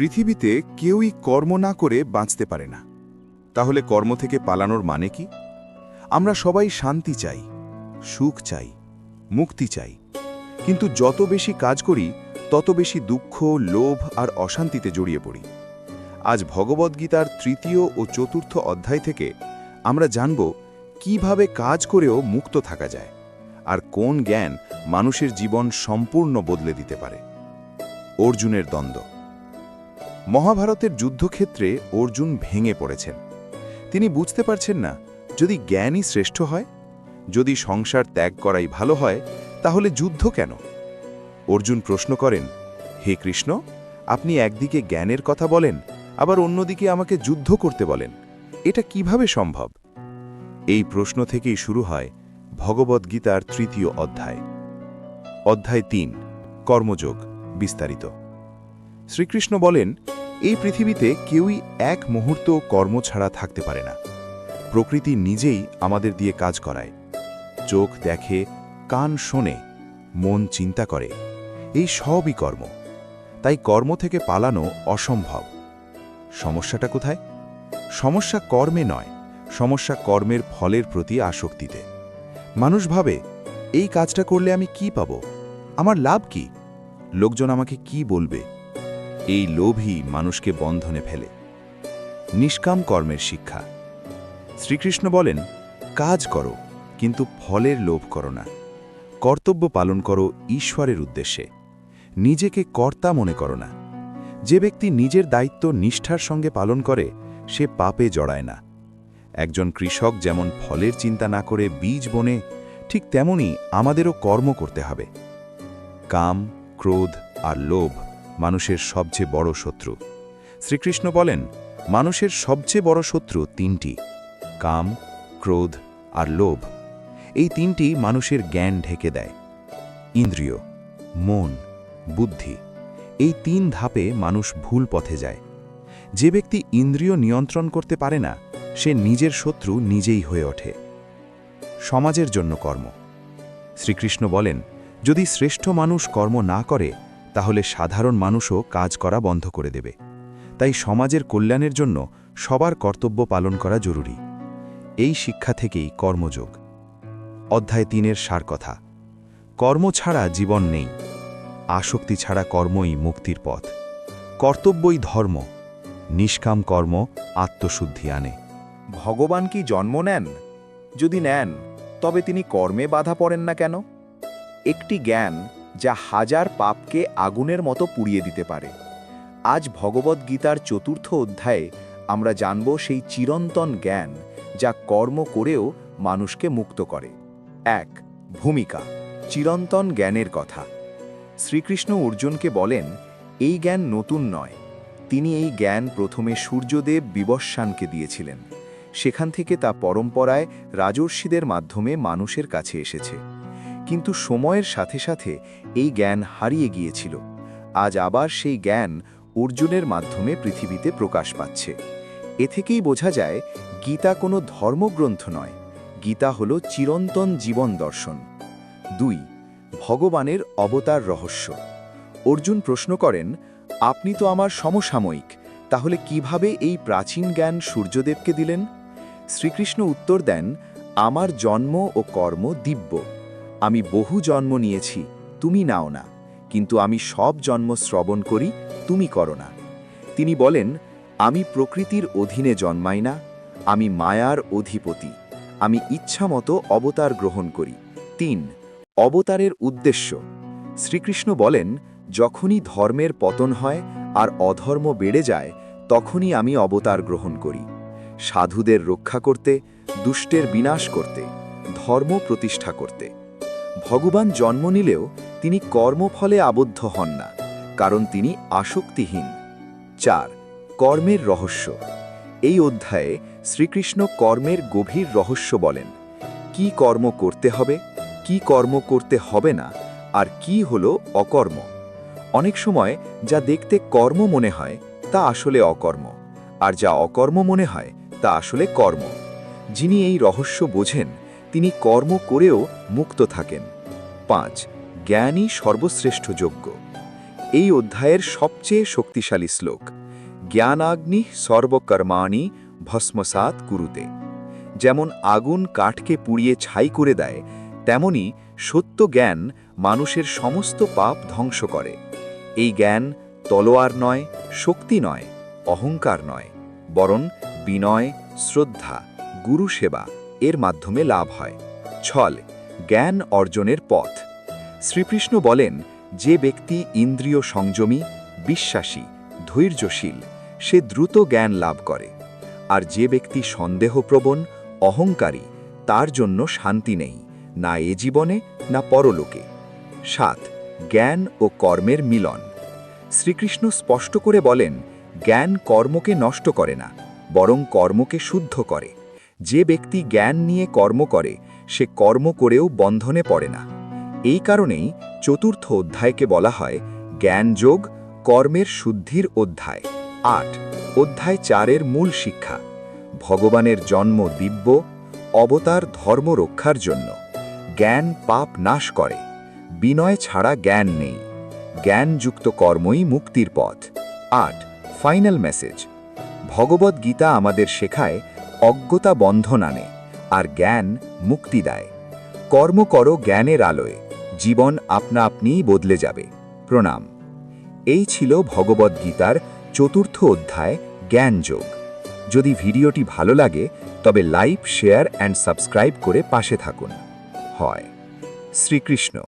পৃথিবীতে কেউই কর্ম না করে বাঁচতে পারে না। তাহলে কর্ম থেকে পালানোর মানে কি? আমরা সবাই শান্তি চাই, সুখ চাই, মুক্তি চাই। কিন্তু যত বেশি কাজ করি, তত বেশি দুঃখ, লোভ আর অশান্তিতে জড়িয়ে পড়ি। আজ ভগবদ্গীতার তৃতীয় ও চতুর্থ অধ্যায় থেকে আমরা জানব কীভাবে কাজ করেও মুক্ত থাকা যায় আর কোন জ্ঞান মানুষের জীবন সম্পূর্ণ বদলে দিতে পারে। অর্জুনের দ্বন্দ্ব মহাভারতের যুদ্ধক্ষেত্রে অর্জুন ভেঙে পড়েছেন। তিনি বুঝতে পারছেন না, যদি জ্ঞানই শ্রেষ্ঠ হয়, যদি সংসার ত্যাগ করাই ভালো হয়, তাহলে যুদ্ধ কেন? অর্জুন প্রশ্ন করেন, হে কৃষ্ণ, আপনি একদিকে জ্ঞানের কথা বলেন, আবার অন্যদিকে আমাকে যুদ্ধ করতে বলেন। এটা কীভাবে সম্ভব? এই প্রশ্ন থেকেই শুরু হয় ভগবদ্গীতার তৃতীয় অধ্যায়। অধ্যায় তিন, কর্মযোগ বিস্তারিত। শ্রীকৃষ্ণ বলেন এই পৃথিবীতে কেউই এক মুহূর্ত কর্ম ছাড়া থাকতে পারে না। প্রকৃতি নিজেই আমাদের দিয়ে কাজ করায়। চোখ দেখে, কান শোনে, মন চিন্তা করে। এই সবই কর্ম। তাই কর্ম থেকে পালানো অসম্ভব। সমস্যাটা কোথায়? সমস্যা কর্মে নয়, সমস্যা কর্মের ফলের প্রতি আসক্তিতে। মানুষ ভাবে, এই কাজটা করলে আমি কি পাব? আমার লাভ কি? লোকজন আমাকে কি বলবে? এই লোভই মানুষকে বন্ধনে ফেলে। নিষ্কাম কর্মের শিক্ষা। শ্রীকৃষ্ণ বলেন, কাজ করো, কিন্তু ফলের লোভ করো না। কর্তব্য পালন করো ঈশ্বরের উদ্দেশ্যে। নিজেকে কর্তা মনে করো না। যে ব্যক্তি নিজের দায়িত্ব নিষ্ঠার সঙ্গে পালন করে, সে পাপে জড়ায় না। একজন কৃষক যেমন ফলের চিন্তা না করে বীজ বনে, ঠিক তেমনি আমাদেরও কর্ম করতে হবে। কাম, ক্রোধ আর লোভ মানুষের সবচেয়ে বড় শত্রু। শ্রীকৃষ্ণ বলেন, মানুষের সবচেয়ে বড় শত্রু তিনটি, কাম, ক্রোধ আর লোভ। এই তিনটি মানুষের জ্ঞান ঢেকে দেয়। ইন্দ্রিয়, মন, বুদ্ধি, এই তিন ধাপে মানুষ ভুল পথে যায়। যে ব্যক্তি ইন্দ্রিয় নিয়ন্ত্রণ করতে পারে না, সে নিজের শত্রু নিজেই হয়ে ওঠে। সমাজের জন্য কর্ম। শ্রীকৃষ্ণ বলেন, যদি শ্রেষ্ঠ মানুষ কর্ম না করে তাহলে সাধারণ মানুষও কাজ করা বন্ধ করে দেবে। তাই সমাজের কল্যাণের জন্য সবার কর্তব্য পালন করা জরুরি। এই শিক্ষা থেকেই কর্মযোগ। অধ্যায় তিনের সার কথা কর্ম ছাড়া জীবন নেই। আসক্তি ছাড়া কর্মই মুক্তির পথ। কর্তব্যই ধর্ম। নিষ্কাম কর্ম আত্মশুদ্ধি আনে। ভগবান কি জন্ম নেন? যদি নেন, তবে তিনি কর্মে বাধা পড়েন না কেন? একটি জ্ঞান যা হাজার পাপকে আগুনের মতো পুড়িয়ে দিতে পারে। আজ ভগবদ্গীতার চতুর্থ অধ্যায়ে আমরা জানব সেই চিরন্তন জ্ঞান যা কর্ম করেও মানুষকে মুক্ত করে। এক, ভূমিকা, চিরন্তন জ্ঞানের কথা। শ্রীকৃষ্ণ অর্জুনকে বলেন, এই জ্ঞান নতুন নয়। তিনি এই জ্ঞান প্রথমে সূর্যদেব বিবস্বানকে দিয়েছিলেন। সেখান থেকে তা পরম্পরায় রাজর্ষিদের মাধ্যমে মানুষের কাছে এসেছে। কিন্তু সময়ের সাথে সাথে এই জ্ঞান হারিয়ে গিয়েছিল। আজ আবার সেই জ্ঞান অর্জুনের মাধ্যমে পৃথিবীতে প্রকাশ পাচ্ছে। এ থেকেই বোঝা যায়, গীতা কোনো ধর্মগ্রন্থ নয়। গীতা হল চিরন্তন জীবন দর্শন। দুই, ভগবানের অবতার রহস্য। অর্জুন প্রশ্ন করেন, আপনি তো আমার সমসাময়িক, তাহলে কীভাবে এই প্রাচীন জ্ঞান সূর্যদেবকে দিলেন? শ্রীকৃষ্ণ উত্তর দেন, আমার জন্ম ও কর্ম দিব্য। আমি বহু জন্ম নিয়েছি, তুমি নাও না। কিন্তু আমি সব জন্ম শ্রবণ করি, তুমি করো না। তিনি বলেন, আমি প্রকৃতির অধীনে জন্মাই না, আমি মায়ার অধিপতি, আমি ইচ্ছামতো অবতার গ্রহণ করি। তিন, অবতারের উদ্দেশ্য। শ্রীকৃষ্ণ বলেন, যখনই ধর্মের পতন হয় আর অধর্ম বেড়ে যায়, তখনই আমি অবতার গ্রহণ করি। সাধুদের রক্ষা করতে, দুষ্টের বিনাশ করতে, ধর্ম প্রতিষ্ঠা করতে। ভগবান জন্ম নিলেও তিনি কর্মফলে আবদ্ধ হন না, কারণ তিনি আসক্তিহীন। চার, কর্মের রহস্য। এই অধ্যায়ে শ্রীকৃষ্ণ কর্মের গভীর রহস্য বলেন, কি কর্ম করতে হবে, কি কর্ম করতে হবে না, আর কি হল অকর্ম? অনেক সময় যা দেখতে কর্ম মনে হয়, তা আসলে অকর্ম, আর যা অকর্ম মনে হয়, তা আসলে কর্ম। যিনি এই রহস্য বোঝেন তিনি কর্ম করেও মুক্ত থাকেন। পাঁচ জ্ঞানই সর্বশ্রেষ্ঠ যোগ্য। এই অধ্যায়ের সবচেয়ে শক্তিশালী শ্লোক, জ্ঞানাগ্নি সর্বকর্মাণি ভস্মসাত কুরুতে। যেমন আগুন কাঠকে পুড়িয়ে ছাই করে দেয়, তেমনি সত্য জ্ঞান মানুষের সমস্ত পাপ ধ্বংস করে। এই জ্ঞান তলোয়ার নয়, শক্তি নয়, অহংকার নয়, বরং বিনয়, শ্রদ্ধা গুরু সেবা এর মাধ্যমে লাভ হয়। ছল, জ্ঞান অর্জনের পথ। শ্রীকৃষ্ণ বলেন, যে ব্যক্তি ইন্দ্রিয় সংযমী, বিশ্বাসী, ধৈর্যশীল, সে দ্রুত জ্ঞান লাভ করে। আর যে ব্যক্তি সন্দেহপ্রবণ, অহংকারী, তার জন্য শান্তি নেই, না এ জীবনে, না পরলোকে। সাত, জ্ঞান ও কর্মের মিলন। শ্রীকৃষ্ণ স্পষ্ট করে বলেন, জ্ঞান কর্মকে নষ্ট করে না, বরং কর্মকে শুদ্ধ করে। যে ব্যক্তি জ্ঞান নিয়ে কর্ম করে, সে কর্ম করেও বন্ধনে পড়ে না। এই কারণেই চতুর্থ অধ্যায়কে বলা হয় জ্ঞানযোগ কর্মের শুদ্ধির অধ্যায়। আট, অধ্যায় চারের মূল শিক্ষা, ভগবানের জন্ম দিব্য, অবতার ধর্ম রক্ষার জন্য। জ্ঞান পাপ নাশ করে, বিনয় ছাড়া জ্ঞান নেই। জ্ঞানযুক্ত কর্মই মুক্তির পথ। আট, ফাইনাল মেসেজ, ভগবদ্গীতা আমাদের শেখায় অজ্ঞতা বন্ধন আনে আর জ্ঞান মুক্তি দেয়। কর্ম করো জ্ঞানের আলোয়, জীবন আপনা আপনিই বদলে যাবে। প্রণাম। এই ছিল ভগবদ গীতার চতুর্থ অধ্যায় জ্ঞানযোগ যদি ভিডিওটি ভালো লাগে, তবে লাইক, শেয়ার, অ্যান্ড সাবস্ক্রাইব করে পাশে থাকুন। হয়। শ্রীকৃষ্ণ।